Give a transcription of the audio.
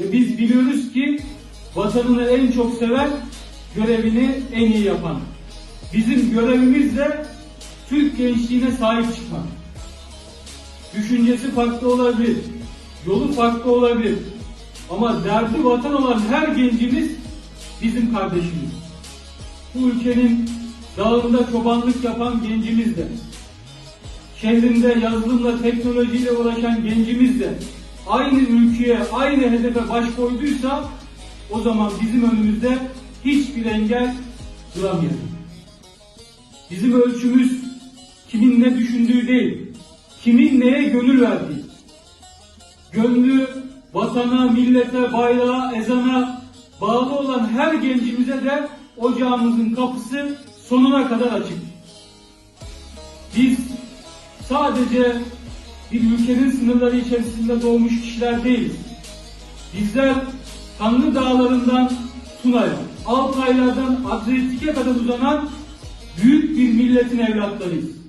Ve biz biliyoruz ki vatanını en çok seven, görevini en iyi yapan. Bizim görevimiz de Türk gençliğine sahip çıkmak. Düşüncesi farklı olabilir, yolu farklı olabilir. Ama derdi vatan olan her gencimiz bizim kardeşimiz. Bu ülkenin dağında çobanlık yapan gencimiz de, şehrinde yazılımla, teknolojiyle uğraşan gencimiz de aynı ülkeye, aynı hedefe baş koyduysa o zaman bizim önümüzde hiçbir engel duramıyor. Bizim ölçümüz kimin ne düşündüğü değil, kimin neye gönül verdiği. Gönlü vatana, millete, bayrağa, ezana bağlı olan her gencimize de ocağımızın kapısı sonuna kadar açık. Biz sadece bir ülkenin sınırları içerisinde doğmuş kişiler değiliz. Bizler Kanlı Dağları'ndan Tuna'ya, Altaylar'dan Adriyatik'e kadar uzanan büyük bir milletin evlatlarıyız.